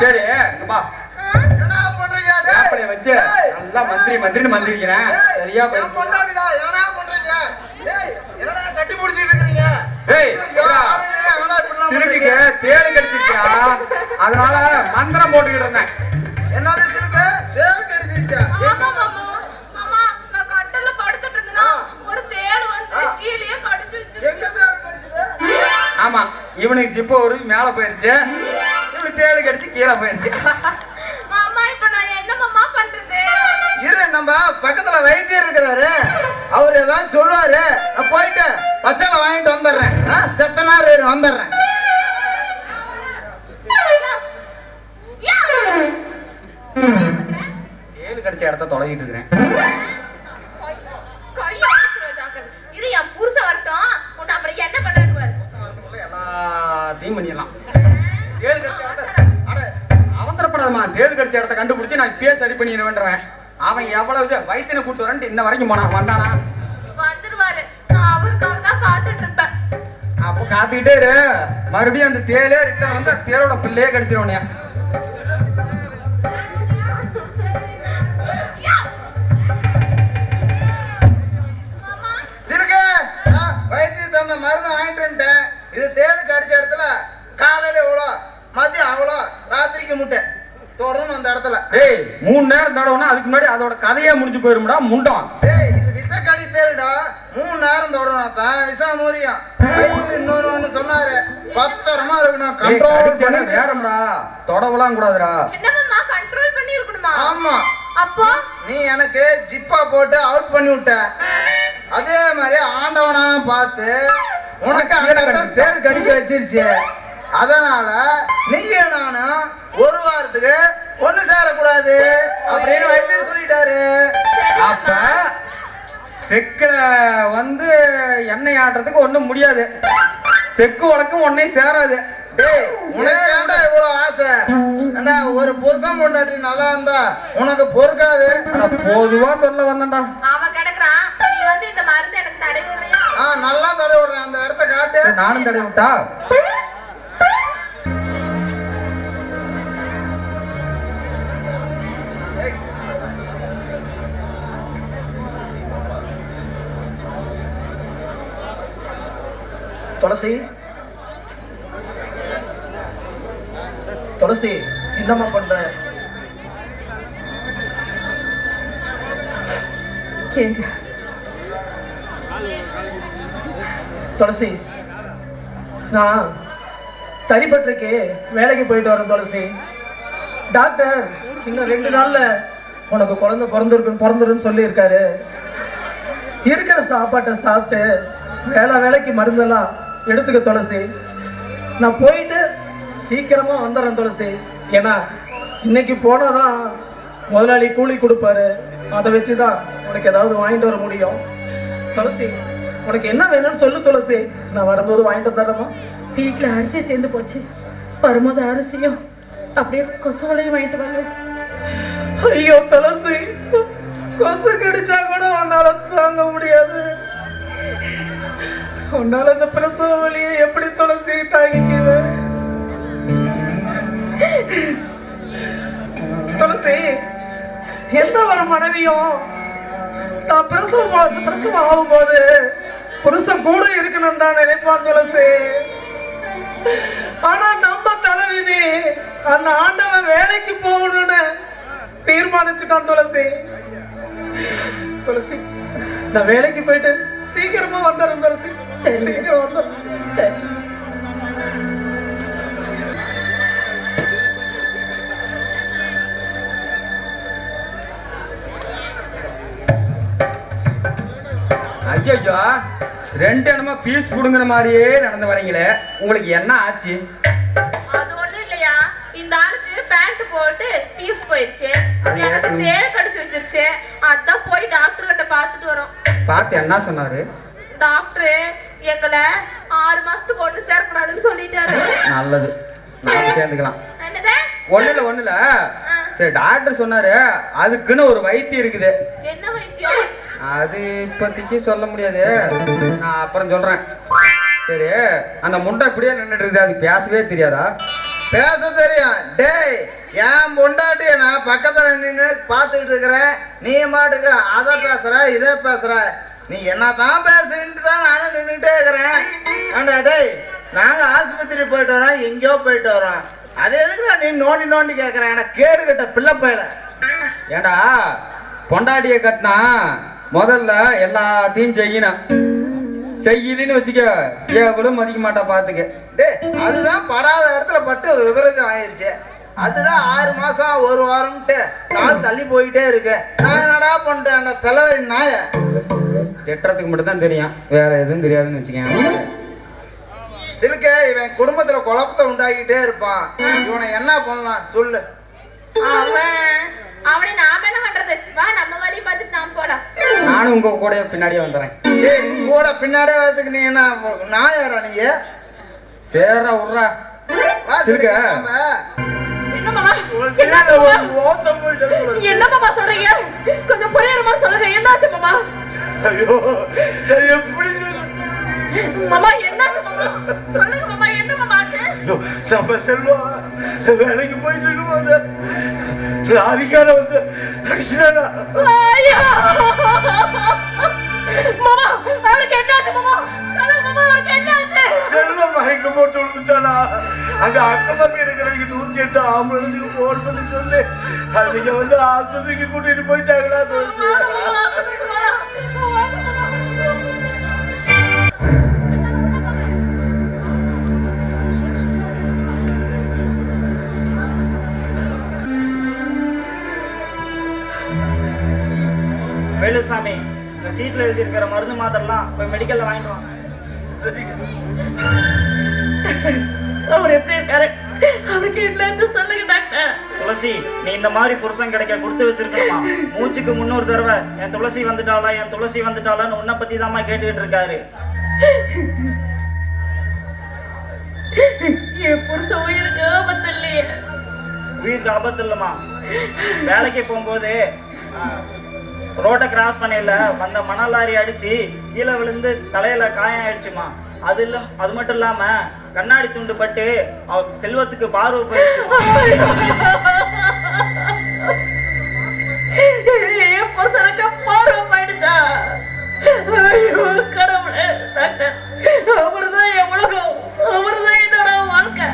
சரி இங்க வா ஆ? என்ன பண்றீங்க? வேப்பலைய வச்சு நல்லா மந்திரி மந்திரின்னு மந்திரிக்கிறேன் சரியா பொண்டாட்டிடா, என்னடா பண்றீங்க? டேய், என்னடா கட்டி புடிச்சிட்டு இருக்கீங்க? ஏய் சிறுக்குக்கு? தேடு கடிச்சிருச்சா அதனால மந்திரம் போட்டுக்கிட்டு இருந்தேன் என்னது சிலுக்கு? தேள் கடிச்சிருச்சா? ஆமா இவனுக்கு ஜிப்ப ஒரு மேல போயிருச்சு தேடு கடிச்சு கீழே போயிருச்சு மாமா இப்ப நான் என்ன மாமா பண்றது? இரு நம்ம பக்கத்துல வைத்தியர் இருக்கிறாரு. அவர் ஏதாவது சொல்லுவாரு. நான் போயிட்டு பச்சளை வாங்கிட்டு வந்துடுறேன். ஆ, செத்த நேரம் இரு, வந்துடுறேன். தேடு கடிச்ச இடத்த தொலைகிட்டு இருக்கிறேன். இரு என் புருஷன் வரட்டும். உன்னை அப்புறம் என்ன பண்றாரு பாரு. எல்லாத்தையும் பண்ணிடலாம் அவசரப்படாதம்மா தேடு கடிச்ச இடத்த கண்டுபிடிச்சு நான் இப்பயே சரி பண்ணிடுவேன்றேன். அவன் எவ்வளவு இது? வைத்தியனை கூட்டு வரேன்ட்டு இன்ன வரைக்கும் போனான் வந்தானா? வந்துருவாரு. நான் அவருக்காக தான் காத்துட்டு இருப்பேன். அப்போ காத்துக்கிட்டே இரு. மறுபடியும் அந்த தேலே ரிட்டர்ன் வந்து தேளோட பிள்ளையே கடிச்சிருவனே மருந்து வாங்கிட்டு வந்துட்டேன். இது தேள் கடிச்ச இடத்துல காலையில இவ்வளோ மதியம் அவ்வளோ ராத்திரிக்கு முட்டை. தொடர்ந்து அந்த இடத்துல. டேய் மூணு நேரம் தடவைனா அதுக்கு முன்னாடி அதோட கதையே முடிஞ்சு போயிரும்டா முண்டம். டேய் இது விஷக்கடி தேள்டா மூணு நேரம் தொடணும் தான் விஷ மூரியம். இன்னொன்னு ஒண்ணு சொன்னாரு. பத்திரமா இருக்கணும். ஏய், கண்ட்ரோல் நேரம்டா. தொடவலாம் கூடாதுடா. என்ன மாமா கண்ட்ரோல் பண்ணி இருக்கணுமா ஆமா. அப்போ? நீ எனக்கு ஜிப்பா போட்டு அவுட் பண்ணி விட்ட. அதே மாதிரி ஆண்டவனா பார்த்து உனக்கு அந்த தேள் கடிக்க வச்சிருச்சு. அதனால நீயும் நானும் ஒரு வாரத்துக்கு ஒண்ணு சேரக்கூடாது அப்படின்னு வைத்தியர் சொல்லிட்டாரு. அப்ப செக்குல வந்து எண்ணெய் ஆட்டுறதுக்கு ஒண்ணும் முடியாது. செக்கு வழக்கம் ஒன்னையும் சேராது. டேய் உனக்கு இவ்வளவு ஆசை? ஏண்டா ஒரு புருஷன் பொண்டாட்டி நல்லா இருந்தா உனக்கு பொறுக்காது? பொதுவா சொல்ல வந்தேன்டா. அவன் கிடக்குறான். நீ வந்து இந்த மருந்து எனக்கு தடவி விடுறியா ஆ நல்லா தடவை விடுறேன். அந்த இடத்த காட்டு. நானும் தடவி விட்டா? துளசி துளசி என்னம்மா பண்ற. துளசி நான் தறிப்பட்டிருக்கு வேலைக்கு போயிட்டு வரேன் துளசி டாக்டர் இன்னும் ரெண்டு நாள்ல உனக்கு குழந்தை பிறந்திருக்கு பிறந்துருன்னு சொல்லியிருக்காரு. இருக்கிற சாப்பாட்டை சாப்பிட்டு வேலை வேலைக்கு மருந்தெல்லாம் எடுத்துக்க துளசி. நான் போயிட்டு சீக்கிரமா வந்துடுறேன் துளசி. ஏன்னா இன்னைக்கு போனாதான் முதலாளி கூலி கொடுப்பாரு. அதை வச்சு தான் உனக்கு ஏதாவது வாங்கிட்டு வர முடியும். துளசி உனக்கு என்ன வேணும்னு சொல்லு துளசி. நான் வரும்போது வாங்கிட்டு வந்துடுறேம்மா. வீட்டில் அரிசி தீர்ந்து போச்சு. வரும்போது அரிசியும் அப்படியே கொசுவலையும் வாங்கிட்டு வாங்க. ஐயோ துளசி. கொசு கடிச்சா கூட உன்னால தாங்க முடியாது. உன்னால இந்த பிரசவ வழியை எப்படி துளசி தாங்கிக்குவேன் துளசி எந்த ஒரு மனைவியும் தான் பிரசவம் பிரசவம் ஆகும்போது புருஷன் கூட இருக்கணும் தான் நினைப்பான் துளசி. ஆனா நம்ம தலைவிதி அந்த ஆண்டவன் வேலைக்கு போகணும்னு தீர்மானிச்சுட்டான் துளசி. துளசி நான் வேலைக்கு போயிட்டு சீக்கிரமா சரி. சீக்கிரம் வந்துடுறேன் சரி. ஐயோ ரெண்டு இடமா பீஸ் புடுங்குற மாதிரியே நடந்து வரீங்களே. உங்களுக்கு என்ன ஆச்சு? அது ஒண்ணும் இல்லையா? இந்த ஆளுக்கு பேண்ட் போட்டு ஃபீஸ் போயிடுச்சு. அது எனக்கு தேள் கடிச்சு வச்சிருச்சு. அதான் போய் டாக்டர் கிட்ட பார்த்துட்டு வரோம். பார்த்து என்ன சொன்னாரு. டாக்டர் எங்களை ஆறு மாசத்துக்கு ஒண்ணு சேரக்கூடாதுன்னு சொல்லிட்டாரு. நல்லது. நாம சேர்ந்துக்கலாம். என்னது? ஒண்ணுல ஒண்ணுல சரி டாக்டர் சொன்னாரு. அதுக்குன்னு ஒரு வைத்தியம் இருக்குது. என்ன வைத்தியம்? அது இப்போதைக்கு சொல்ல முடியாது. நான் அப்புறம் சொல்றேன். சரி அந்த முண்டை இப்படியே நின்றுட்டு இருக்குது. அது பேசவே தெரியாதா? பேச தெரியும். டேய் என் பொண்டாட்டி நான் பக்கத்தில் நின்று பார்த்துக்கிட்டு இருக்கிறேன் நீ மாட்டுக்கு அதை பேசுகிற இதை பேசுகிற நீ என்ன தான் பேசுன்ட்டு தான் நானும் நின்றுட்டே இருக்கிறேன். ஆண்டா டேய் நாங்கள் ஆஸ்பத்திரி போயிட்டு வரோம் எங்கேயோ போயிட்டு வரோம். அது எதுக்கு நீ நோண்டி நோண்டி கேட்குறேன் எனக்கு கேடு கட்ட பிள்ளை பையல. ஏண்டா பொண்டாட்டியை கட்டினா முதல்ல எல்லாத்தையும் செய்யணும். செய்யலின்னு வச்சுக்க எவ்வளோ மதிக்க மாட்டா பார்த்துக்க டேய் அதுதான் படாத இடத்துல பட்டு விபரீதம் ஆயிடுச்சு அதுதான் ஆறு மாசம் ஒரு வாரம்ட்டு நாள் தள்ளி போயிட்டே இருக்கு. நான் என்னடா பண்ணிட்டேன் அந்த தலைவரி நாய. திட்டுறதுக்கு மட்டும் தான் தெரியும். வேற எதுவும் தெரியாதுன்னு வச்சுக்கேன். சிலுக்க இவன் குடும்பத்துல குழப்பத்தை உண்டாக்கிட்டே இருப்பான். இவனை என்ன பண்ணலாம்? சொல்லு. அவன் அவனை நாம என்ன பண்றது? வா நம்ம வழி பார்த்துட்டு நாம் போடா. நானும் உங்க கூட பின்னாடியே வந்துடுறேன் டேய் கூட பின்னாடியே வரதுக்கு நீ என்ன நாயாடா நீ? சேரா விட்றா. வா. சிலுக்க, நாம. என்ன மாமா சொல்றீங்க? கொஞ்சம் புரியுற மாதிரி சொல்லுங்க. என்னாச்சு மாமா ஐயோ நான் எப்படி மாமா என்னாச்சு மாமா சொல்லுங்க மாமா என்ன மாமா ஆச்சு? ஐயோ, நம்ம செல்வம் வேலைக்கு போயிட்டு இருக்கும்போது லாரிக்கார வந்து அடிச்சுட்டானா? ஐயோ! மாமா அவருக்கு என்னாச்சு மாமா சொல்லுங்க மாமா அவருக்கு என்னாச்சு? செல்வம் மயக்க போட்டு விழுந்துட்டானா அங்க அக்கம் இருக்கிறவங்க நூத்தி எட்டு ஆம்புலன்ஸுக்கு போன் பண்ணி சொல்லி அவங்க வந்து ஆஸ்பத்திரிக்கு கூட்டிட்டு போயிட்டாங்களா. வேலுசாமி இந்த சீட்ல எழுதி இருக்கிற மருந்து மாத்திரலாம் போய் மெடிக்கல்ல வாங்கிட்டு வாங்க அவர் எப்படி இருக்காரு? அவருக்கு என்னாச்சு சொல்லுங்க டாக்டர். துளசி நீ இந்த மாதிரி புருஷன் கிடைக்க கொடுத்து வச்சிருக்கணுமா? மூச்சுக்கு முன்னூறு தடவை என் துளசி வந்துட்டாளா? என் துளசி வந்துட்டாளான்னு உன்னை பத்தி தாம்மா கேட்டுக்கிட்டு இருக்காரு. என் புருஷன் உயிருக்கு ஆபத்து இல்லையே. உயிருக்கு ஆபத்து இல்லைம்மா. வேலைக்கு போகும்போது ரோட்டை கிராஸ் பண்ணையில வந்த மணல் லாரி அடிச்சு கீழே விழுந்து தலையில காயம் ஆயிடுச்சுமா அது இல்ல அது மட்டும் இல்லாம கண்ணாடி துண்டு பட்டு அவ செல்வத்துக்கு பார்வை போயிடுச்சுமா என் புருஷனுக்கு பார்வை போயிடுச்சா? ஐயோ கடவுளே டாக்டர் அவர்தான் என் உலகம். என்னோட வாழ்க்கை.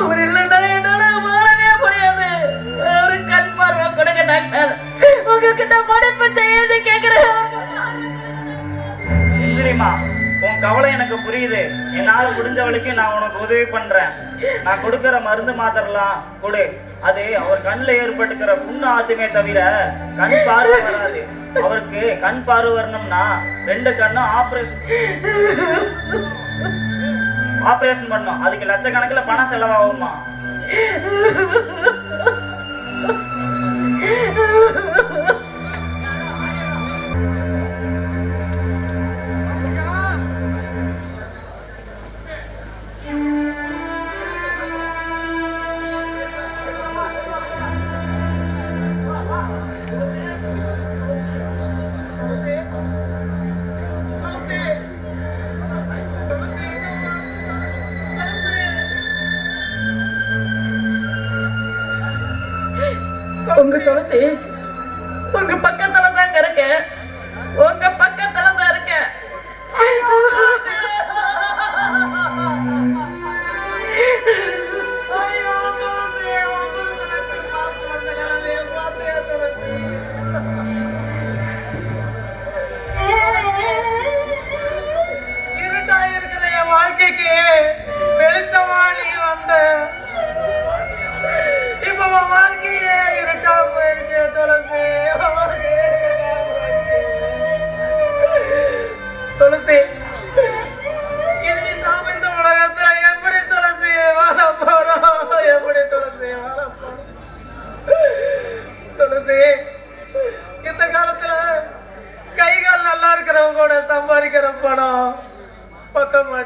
அவர் இல்லைன்னா என்னால வாழவே முடியாது. அவரு கண் பார்வை கொடுங்க டாக்டர். உங்ககிட்ட மடிப்பு செய்யுது கேக்குறேன். இல்லைம்மா உன் கவலை எனக்கு புரியுது. என்னால் முடிஞ்ச வரைக்கும் நான் உனக்கு உதவி பண்றேன். நான் கொடுக்குற மருந்து மாத்திரலாம் கொடு. அது அவர் கண்ணில் ஏற்பட்டுக்கிற புண்ணு ஆத்துமே தவிர கண் பார்வை வராது. அவருக்கு கண் பார்வை வரணும்னா ரெண்டு கண்ணும் ஆப்ரேஷன் ஆப்ரேஷன் பண்ணும் அதுக்கு லட்சக்கணக்கில் பணம் செலவாகுமா உங்க துளசி உங்க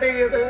ചെയ്ത്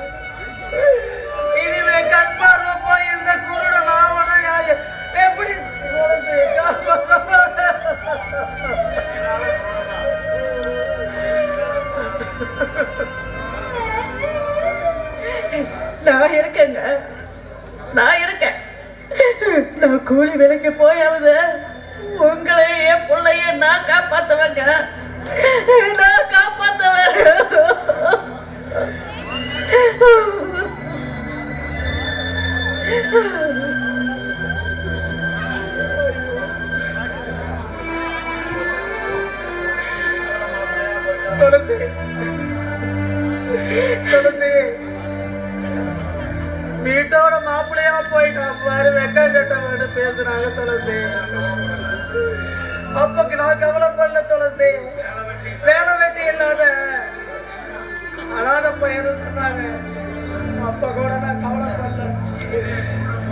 அப்ப கூட நான் கவலைப்படல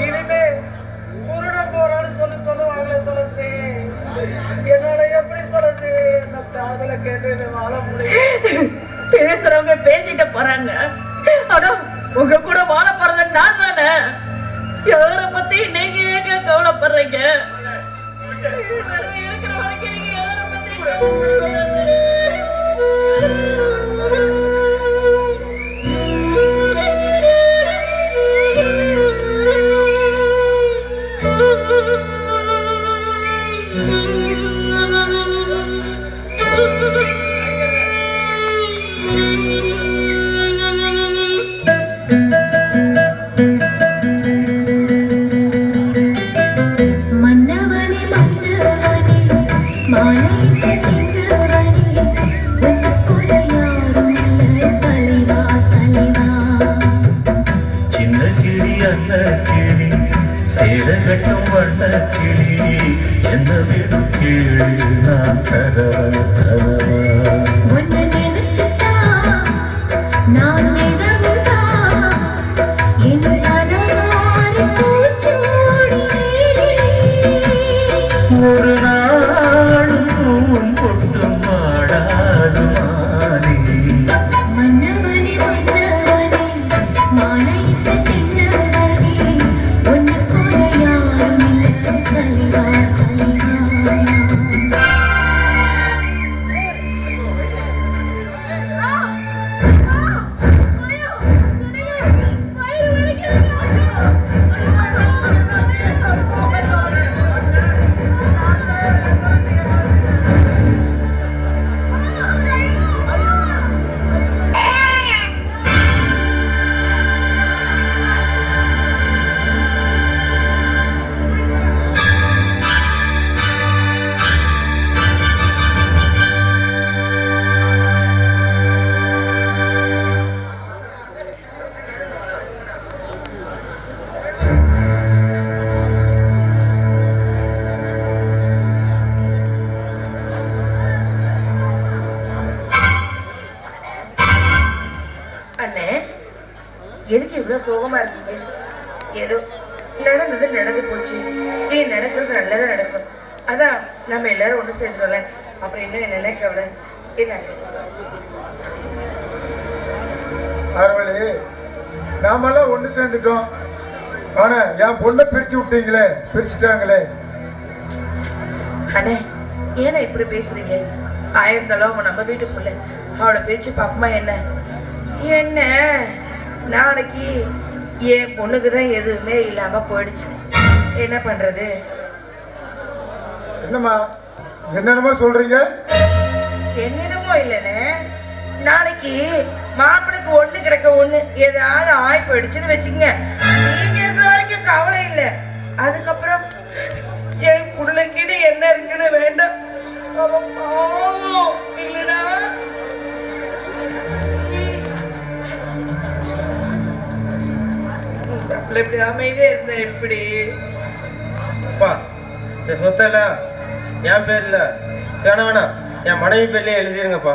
இனிமே குருடன் போறான்னு சொல்லி சொல்லுவாங்களே துளசி. என்னால எப்படி துளசி? அந்த காதல கேட்டு வாழ முடியும். பேசுறவங்க பேசிட்டு போறாங்க. ஆனா உங்க கூட வாழ போறது நான் தானே? யார பத்தி நீங்க ஏங்க கவலைப்படுறீங்க? இருக்கிற வரைக்கும் நீங்க யார பத்தி வண்ண கிளி என்ன விடும் கீழே நான் தரவ தரவா எல்லாரும் ஒண்ணு சேர்ந்துடல அப்புறம் என்ன என்ன அறுவலி நாமெல்லாம் ஒண்ணு சேர்ந்துட்டோம். ஆனா என் பொண்ணை பிரிச்சு விட்டீங்களே பிரிச்சுட்டாங்களே. அண்ணே ஏன்னா இப்படி பேசுறீங்க? ஆயிருந்தாலும் நம்ம வீட்டுக்குள்ள. அவளை பேச்சு பாப்பமா என்ன? என்ன? நாளைக்கு என் பொண்ணுக்கு தான் எதுவுமே இல்லாம போயிடுச்சு. என்ன பண்றது? என்னம்மா? என்னென்னமா சொல்றீங்க? என்னென்னமோ இல்லைண்ணே. நாளைக்கு மாப்பிளைக்கு ஒண்ணு கிடைக்க ஒண்ணு ஏதாவது ஆய் போயிடுச்சுன்னு வச்சுக்கங்க. நீங்க இருக்கிற வரைக்கும் கவலை இல்லை. அதுக்கப்புறம் என் புள்ளைக்குன்னு என்ன இருக்குன்னு வேண்டாம். அவன் பாவம் இப்படி அமைதியா இருந்த எப்படி? அப்பா இந்த சொத்தெல்லாம் என் பேர்ல சேன வேணாம் என் மனைவி பேர்லயே எழுதிருங்கப்பா.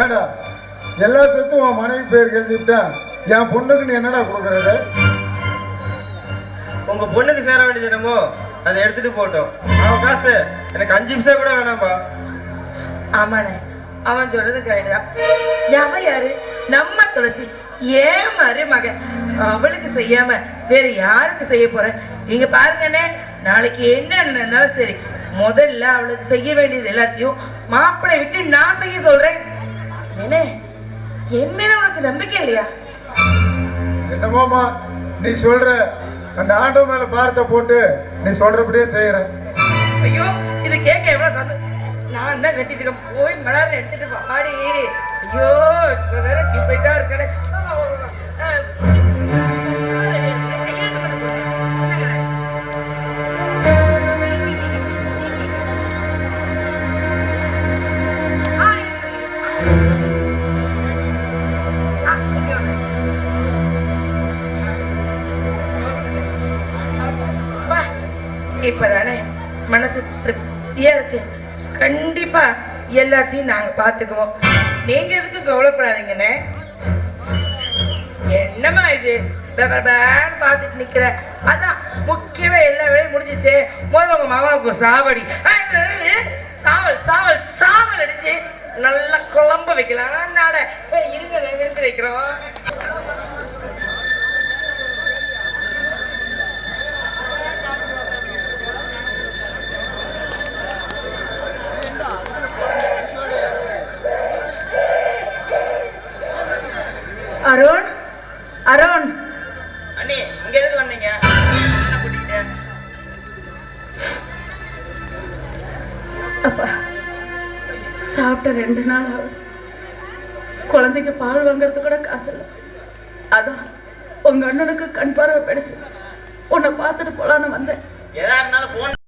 ஏடா எல்லா சொத்தும் உன் மனைவி பேருக்கு எழுதிவிட்டேன் என் பொண்ணுக்கு நீ என்னடா கொடுக்குறது? உங்க பொண்ணுக்கு சேர வேண்டியது என்னமோ அதை எடுத்துட்டு போட்டோம் அவன் காசு. எனக்கு அஞ்சு நிமிஷம் கூட வேணாம்ப்பா ஆமாண்ணே அவன் சொல்றது கரெக்ட் தான். யாரு நம்ம துளசி. ஏன் மருமக அவளுக்கு செய்யாம வேற யாருக்கு செய்ய போற? நீங்க பாருங்கண்ணே நாளைக்கு என்ன நடந்தாலும் சரி முதல்ல அவளுக்கு செய்ய வேண்டியது எல்லாத்தையும் மாப்பிள்ளை விட்டு நான் செய்ய சொல்றேன். என்ன? என் மேல உனக்கு நம்பிக்கை இல்லையா? என்னமோமா நீ சொல்ற அந்த ஆண்டோ மேல பாரத்தை போட்டு நீ சொல்றபடியே செய்யறேன். ஐயோ இது கேட்க எவ்வளவு சந்தோஷம் நான் தான் கத்திட்டு இருக்கேன். போய் மலர் எடுத்துட்டு வாடி. ஐயோ வேற டிப்பைட்டா இருக்கல இப்பதானே மனசு திருப்தியா இருக்கு? கண்டிப்பா எல்லாத்தையும் நாங்க பாத்துக்குவோம். நீங்க எதுக்கும் கவலைப்படாதீங்கண்ணே. என்னம்மா இது? பபபன்னு பார்த்துட்டு நிக்கிற. அதான் முக்கியமா எல்லா வேலையும் முடிஞ்சிச்சு. முதல்ல உங்க மாமாவுக்கு ஒரு சாவடி. சாவல் சாவல் சாவல் அடிச்சு நல்லா குழம்ப வைக்கலாம். நாட. இருங்க வைக்கிறோம். அருண்? அருண்? அண்ணி இங்க எதுக்கு வந்தீங்க? அப்பா சாப்பிட்ட ரெண்டு நாள் ஆகுது. குழந்தைக்கு பால் வாங்குறது கூட காசு இல்லை.